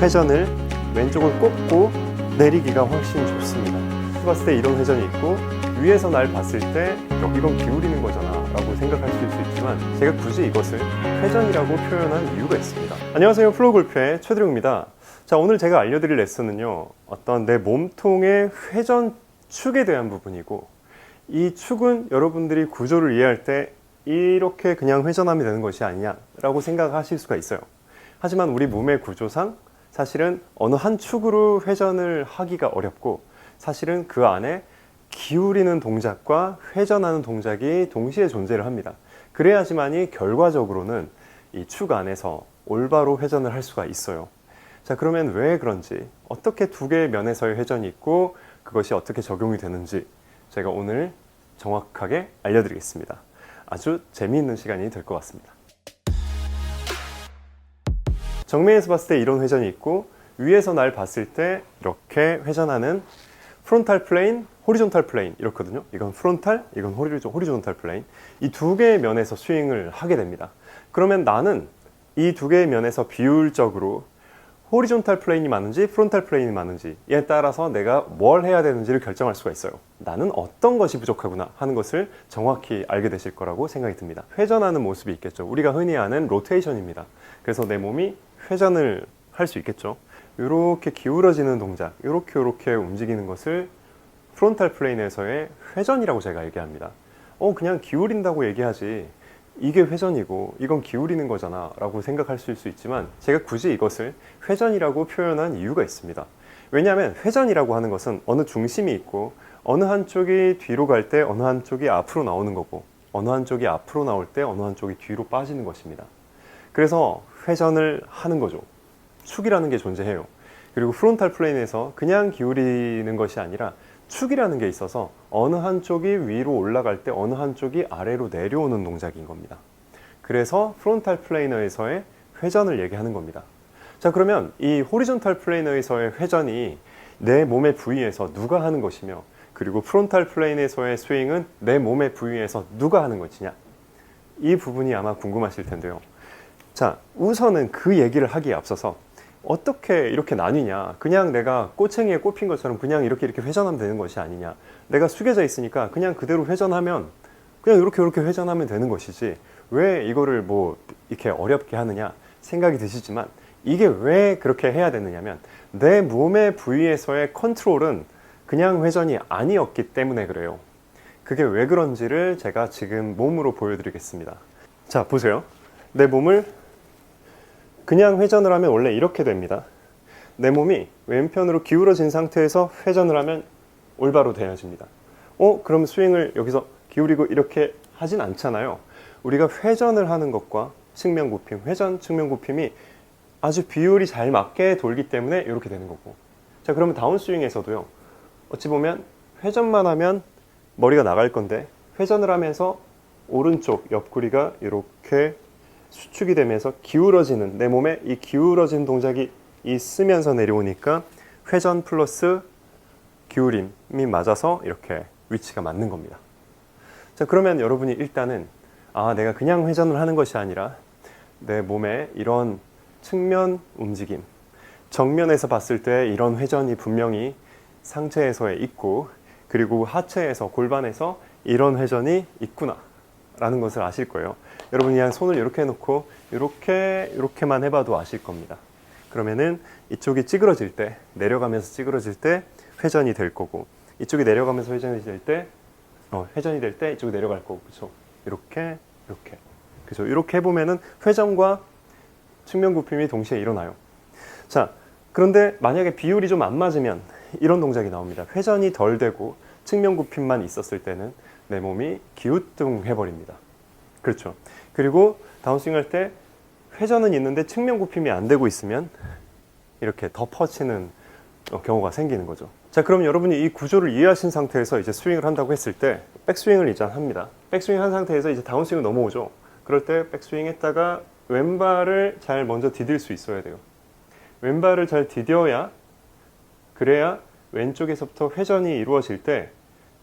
회전을 왼쪽을 꼽고 내리기가 훨씬 좋습니다. 봤을 때 이런 회전이 있고 위에서 날 봤을 때 여- 이건 기울이는 거잖아 라고 생각하실 수 있지만 제가 굳이 이것을 회전이라고 표현한 이유가 있습니다. 안녕하세요 플로골프의 최드룡입니다. 자 오늘 제가 알려드릴 레슨은요 어떤 내 몸통의 회전 축에 대한 부분이고 이 축은 여러분들이 구조를 이해할 때 이렇게 그냥 회전하면 되는 것이 아니냐라고 생각하실 수가 있어요. 하지만 우리 몸의 구조상 사실은 어느 한 축으로 회전을 하기가 어렵고 사실은 그 안에 기울이는 동작과 회전하는 동작이 동시에 존재를 합니다. 그래야지만이 결과적으로는 이 축 안에서 올바로 회전을 할 수가 있어요. 자, 그러면 왜 그런지, 어떻게 두 개의 면에서의 회전이 있고 그것이 어떻게 적용이 되는지 제가 오늘 정확하게 알려드리겠습니다. 아주 재미있는 시간이 될 것 같습니다. 정면에서 봤을 때 이런 회전이 있고 위에서 날 봤을 때 이렇게 회전하는 프론탈 플레인, 호리존탈 플레인 이렇거든요. 이건 프론탈, 이건 호리존, 호리존탈 플레인. 이 두 개의 면에서 스윙을 하게 됩니다. 그러면 나는 이 두 개의 면에서 비율적으로 호리존탈 플레인이 맞는지 프론탈 플레인이 맞는지에 따라서 내가 뭘 해야 되는지를 결정할 수가 있어요. 나는 어떤 것이 부족하구나 하는 것을 정확히 알게 되실 거라고 생각이 듭니다. 회전하는 모습이 있겠죠. 우리가 흔히 아는 로테이션입니다. 그래서 내 몸이 회전을 할 수 있겠죠. 이렇게 기울어지는 동작, 이렇게 이렇게 움직이는 것을 프론탈 플레인에서의 회전이라고 제가 얘기합니다. 어, 그냥 기울인다고 얘기하지. 이게 회전이고 이건 기울이는 거잖아 라고 생각할 수 있지만 제가 굳이 이것을 회전이라고 표현한 이유가 있습니다. 왜냐하면 회전이라고 하는 것은 어느 중심이 있고 어느 한쪽이 뒤로 갈 때 어느 한쪽이 앞으로 나오는 거고 어느 한쪽이 앞으로 나올 때 어느 한쪽이 뒤로 빠지는 것입니다. 그래서 회전을 하는 거죠. 축이라는 게 존재해요. 그리고 프론탈 플레인에서 그냥 기울이는 것이 아니라 축이라는 게 있어서 어느 한쪽이 위로 올라갈 때 어느 한쪽이 아래로 내려오는 동작인 겁니다. 그래서 프론탈 플레이너에서의 회전을 얘기하는 겁니다. 자, 그러면 이 호리존탈 플레이너에서의 회전이 내 몸의 부위에서 누가 하는 것이며 그리고 프론탈 플레인에서의 스윙은 내 몸의 부위에서 누가 하는 것이냐? 이 부분이 아마 궁금하실 텐데요. 자, 우선은 그 얘기를 하기에 앞서서 어떻게 이렇게 나뉘냐. 그냥 내가 꼬챙이에 꼽힌 것처럼 그냥 이렇게 이렇게 회전하면 되는 것이 아니냐. 내가 숙여져 있으니까 그냥 그대로 회전하면 그냥 이렇게 이렇게 회전하면 되는 것이지. 왜 이거를 뭐 이렇게 어렵게 하느냐 생각이 드시지만 이게 왜 그렇게 해야 되느냐면 내 몸의 부위에서의 컨트롤은 그냥 회전이 아니었기 때문에 그래요. 그게 왜 그런지를 제가 지금 몸으로 보여드리겠습니다. 자, 보세요. 내 몸을 그냥 회전을 하면 원래 이렇게 됩니다. 내 몸이 왼편으로 기울어진 상태에서 회전을 하면 올바로 되어집니다. 어, 그럼 스윙을 여기서 기울이고 이렇게 하진 않잖아요. 우리가 회전을 하는 것과 측면 굽힘, 회전 측면 굽힘이 아주 비율이 잘 맞게 돌기 때문에 이렇게 되는 거고. 자, 그러면 다운스윙에서도요. 어찌 보면 회전만 하면 머리가 나갈 건데 회전을 하면서 오른쪽 옆구리가 이렇게 수축이 되면서 기울어지는 내 몸에 이 기울어진 동작이 있으면서 내려오니까 회전 플러스 기울임이 맞아서 이렇게 위치가 맞는 겁니다. 자, 그러면 여러분이 일단은 아, 내가 그냥 회전을 하는 것이 아니라 내 몸에 이런 측면 움직임, 정면에서 봤을 때 이런 회전이 분명히 상체에서의 있고 그리고 하체에서 골반에서 이런 회전이 있구나 라는 것을 아실 거예요. 여러분이 그냥 손을 이렇게 해놓고 이렇게 이렇게만 해봐도 아실 겁니다. 그러면은 이쪽이 찌그러질 때 내려가면서 찌그러질 때 회전이 될 거고 이쪽이 내려가면서 회전이 될 때 어, 회전이 될 때 이쪽이 내려갈 거고 그렇죠. 이렇게 이렇게 그렇죠. 이렇게 해보면은 회전과 측면 굽힘이 동시에 일어나요. 자 그런데 만약에 비율이 좀 안 맞으면 이런 동작이 나옵니다. 회전이 덜 되고 측면 굽힘만 있었을 때는 내 몸이 기우뚱해 버립니다. 그렇죠. 그리고 다운스윙 할 때 회전은 있는데 측면 굽힘이 안 되고 있으면 이렇게 덮어치는 어, 경우가 생기는 거죠. 자, 그럼 여러분이 이 구조를 이해하신 상태에서 이제 스윙을 한다고 했을 때 백스윙을 일단 합니다. 백스윙 한 상태에서 이제 다운스윙을 넘어오죠. 그럴 때 백스윙 했다가 왼발을 잘 먼저 디딜 수 있어야 돼요. 왼발을 잘 디뎌야 그래야 왼쪽에서부터 회전이 이루어질 때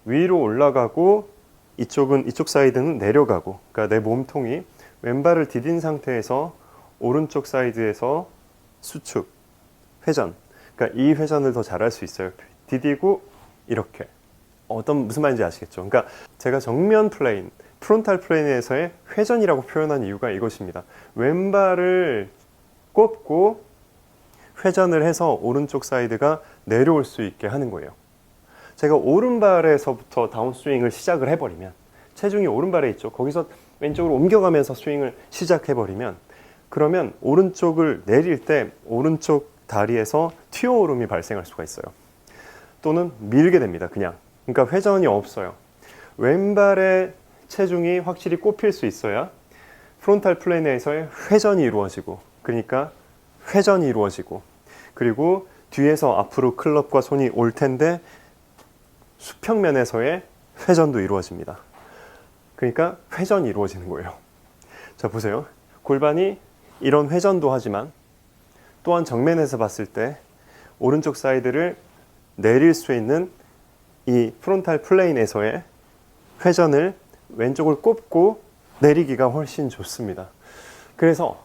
위로 올라가고 이쪽은 이쪽 사이드는 내려가고 그러니까 내 몸통이 왼발을 디딘 상태에서 오른쪽 사이드에서 수축 회전. 그러니까 이 회전을 더 잘할 수 있어요. 디디고 이렇게. 어떤 무슨 말인지 아시겠죠? 그러니까 제가 정면 플레인, 프론탈 플레인에서의 회전이라고 표현한 이유가 이것입니다. 왼발을 꼽고 회전을 해서 오른쪽 사이드가 내려올 수 있게 하는 거예요. 제가 오른발에서부터 다운스윙을 시작을 해버리면 체중이 오른발에 있죠. 거기서 왼쪽으로 옮겨가면서 스윙을 시작해버리면 그러면 오른쪽을 내릴 때 오른쪽 다리에서 튀어오름이 발생할 수가 있어요. 또는 밀게 됩니다. 그냥. 그러니까 회전이 없어요. 왼발의 체중이 확실히 꼽힐 수 있어야 프론탈 플레인에서의 회전이 이루어지고 그러니까 회전이 이루어지고 그리고 뒤에서 앞으로 클럽과 손이 올 텐데 수평면에서의 회전도 이루어집니다. 그러니까 회전이 이루어지는 거예요. 자, 보세요. 골반이 이런 회전도 하지만 또한 정면에서 봤을 때 오른쪽 사이드를 내릴 수 있는 이 프론탈 플레인에서의 회전을 왼쪽을 꼽고 내리기가 훨씬 좋습니다. 그래서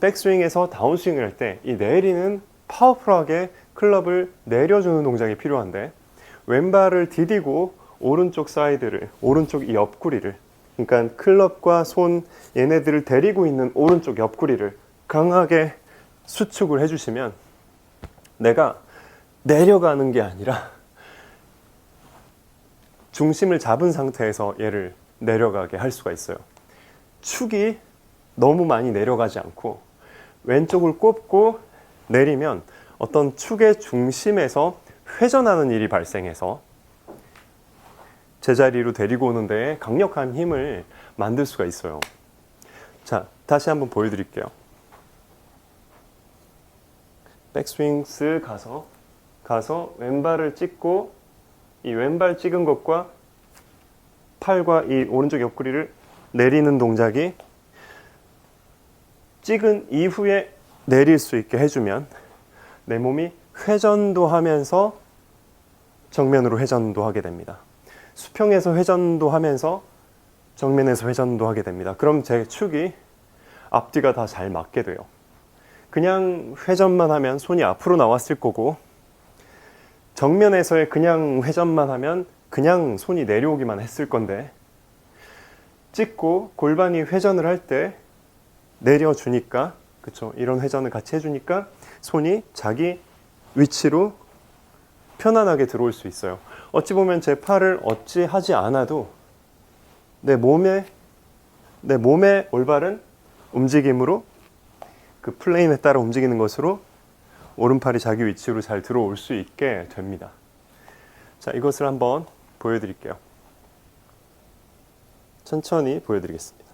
백스윙에서 다운스윙을 할 때 이 내리는 파워풀하게 클럽을 내려주는 동작이 필요한데 왼발을 디디고 오른쪽 사이드를 오른쪽 이 옆구리를 그러니까 클럽과 손 얘네들을 데리고 있는 오른쪽 옆구리를 강하게 수축을 해주시면 내가 내려가는 게 아니라 중심을 잡은 상태에서 얘를 내려가게 할 수가 있어요. 축이 너무 많이 내려가지 않고 왼쪽을 꼽고 내리면 어떤 축의 중심에서 회전하는 일이 발생해서 제자리로 데리고 오는 데에 강력한 힘을 만들 수가 있어요. 자, 다시 한번 보여드릴게요. 백스윙 쓱 가서 가서 왼발을 찍고 이 왼발 찍은 것과 팔과 이 오른쪽 옆구리를 내리는 동작이 찍은 이후에 내릴 수 있게 해주면 내 몸이 회전도 하면서 정면으로 회전도 하게 됩니다. 수평에서 회전도 하면서 정면에서 회전도 하게 됩니다. 그럼 제 축이 앞뒤가 다 잘 맞게 돼요. 그냥 회전만 하면 손이 앞으로 나왔을 거고 정면에서의 그냥 회전만 하면 그냥 손이 내려오기만 했을 건데 찍고 골반이 회전을 할 때 내려주니까 그쵸 이런 회전을 같이 해주니까 손이 자기 위치로 편안하게 들어올 수 있어요. 어찌 보면 제 팔을 어찌 하지 않아도 내 몸에 내 몸의 올바른 움직임으로 그 플레인에 따라 움직이는 것으로 오른팔이 자기 위치로 잘 들어올 수 있게 됩니다. 자, 이것을 한번 보여드릴게요. 천천히 보여드리겠습니다.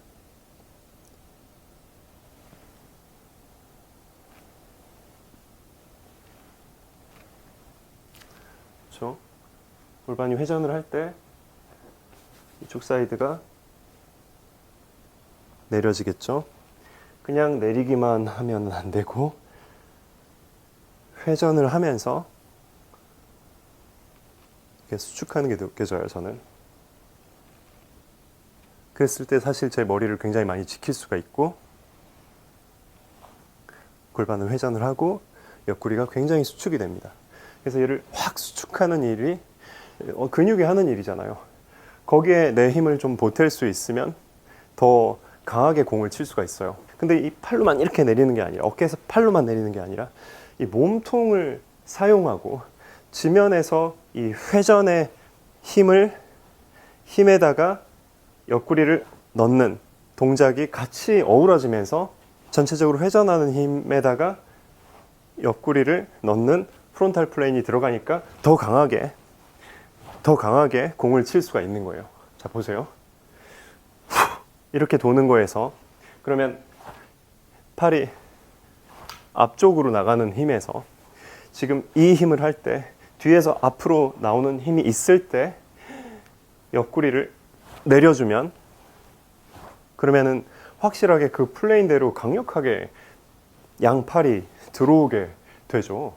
그렇죠? 골반이 회전을 할 때 이쪽 사이드가 내려지겠죠? 그냥 내리기만 하면 안 되고 회전을 하면서 이렇게 수축하는 게 느껴져요, 저는. 그랬을 때 사실 제 머리를 굉장히 많이 지킬 수가 있고 골반을 회전을 하고 옆구리가 굉장히 수축이 됩니다. 그래서 얘를 확 수축하는 일이 어, 근육이 하는 일이잖아요. 거기에 내 힘을 좀 보탤 수 있으면 더 강하게 공을 칠 수가 있어요. 근데 이 팔로만 이렇게 내리는 게 아니라 어깨에서 팔로만 내리는 게 아니라 이 몸통을 사용하고 지면에서 이 회전의 힘을 힘에다가 옆구리를 넣는 동작이 같이 어우러지면서 전체적으로 회전하는 힘에다가 옆구리를 넣는 프론탈 플레인이 들어가니까 더 강하게 더 강하게 공을 칠 수가 있는 거예요. 자 보세요. 이렇게 도는 거에서 그러면 팔이 앞쪽으로 나가는 힘에서 지금 이 힘을 할 때 뒤에서 앞으로 나오는 힘이 있을 때 옆구리를 내려주면 그러면은 확실하게 그 플레인대로 강력하게 양팔이 들어오게 되죠.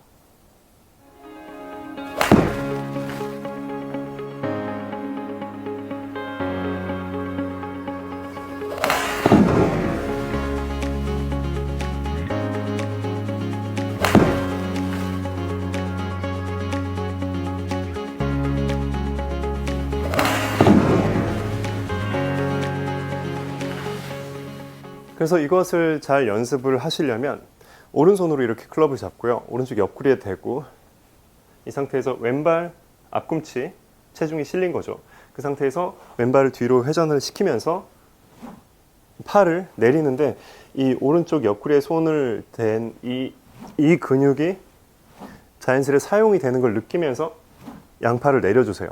그래서 이것을 잘 연습을 하시려면 오른손으로 이렇게 클럽을 잡고요. 오른쪽 옆구리에 대고 이 상태에서 왼발 앞꿈치 체중이 실린 거죠. 그 상태에서 왼발을 뒤로 회전을 시키면서 팔을 내리는데 이 오른쪽 옆구리에 손을 댄 이 이 근육이 자연스레 사용이 되는 걸 느끼면서 양팔을 내려주세요.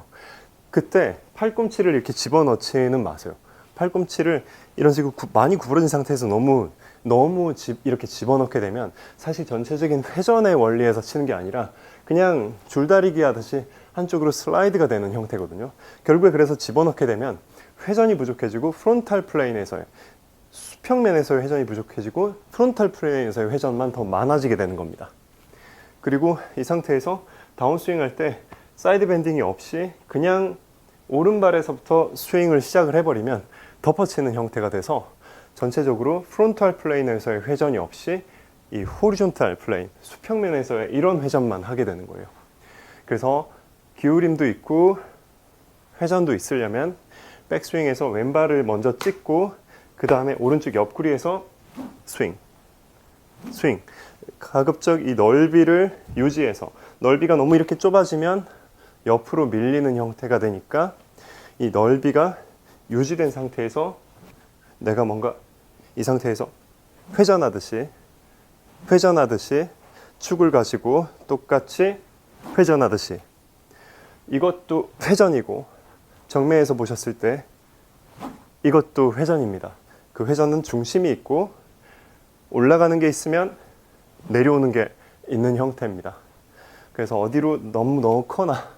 그때 팔꿈치를 이렇게 집어넣지는 마세요. 팔꿈치를 이런 식으로 구- 많이 구부러진 상태에서 너무 너무 집- 이렇게 집어넣게 되면 사실 전체적인 회전의 원리에서 치는 게 아니라 그냥 줄다리기 하듯이 한쪽으로 슬라이드가 되는 형태거든요. 결국에 그래서 집어넣게 되면 회전이 부족해지고 프론탈 플레인에서의 수평면에서의 회전이 부족해지고 프론탈 플레인에서의 회전만 더 많아지게 되는 겁니다. 그리고 이 상태에서 다운스윙 할 때 사이드 밴딩이 없이 그냥 오른발에서부터 스윙을 시작을 해버리면 덮어치는 형태가 돼서 전체적으로 프론탈 플레인에서의 회전이 없이 이 호리존탈 플레인, 수평면에서의 이런 회전만 하게 되는 거예요. 그래서 기울임도 있고 회전도 있으려면 백스윙에서 왼발을 먼저 찍고 그 다음에 오른쪽 옆구리에서 스윙, 스윙. 가급적 이 넓이를 유지해서 넓이가 너무 이렇게 좁아지면 옆으로 밀리는 형태가 되니까 이 넓이가 유지된 상태에서 내가 뭔가 이 상태에서 회전하듯이 회전하듯이 축을 가지고 똑같이 회전하듯이 이것도 회전이고 정면에서 보셨을 때 이것도 회전입니다. 그 회전은 중심이 있고 올라가는 게 있으면 내려오는 게 있는 형태입니다. 그래서 어디로 너무 넣거나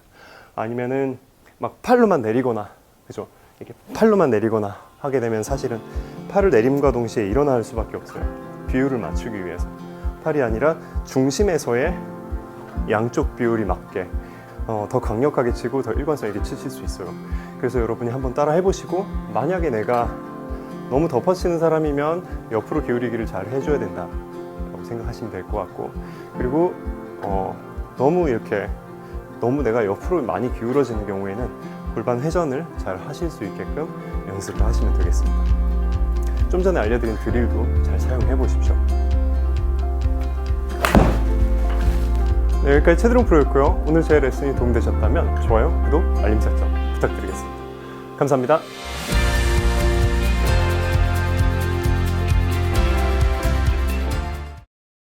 아니면은 막 팔로만 내리거나 그죠? 이렇게 팔로만 내리거나 하게 되면 사실은 팔을 내림과 동시에 일어날 수밖에 없어요. 비율을 맞추기 위해서 팔이 아니라 중심에서의 양쪽 비율이 맞게 어, 더 강력하게 치고 더 일관성 있게 치실 수 있어요. 그래서 여러분이 한번 따라 해보시고 만약에 내가 너무 덮어치는 사람이면 옆으로 기울이기를 잘 해줘야 된다 라고 생각하시면 될 것 같고 그리고 어, 너무 이렇게 너무 내가 옆으로 많이 기울어지는 경우에는 골반 회전을 잘 하실 수 있게끔 연습을 하시면 되겠습니다. 좀 전에 알려드린 드릴도 잘 사용해 보십시오. 네, 여기까지 최드롱 프로였고요. 오늘 제 레슨이 도움되셨다면 좋아요, 구독, 알림 설정 부탁드리겠습니다. 감사합니다.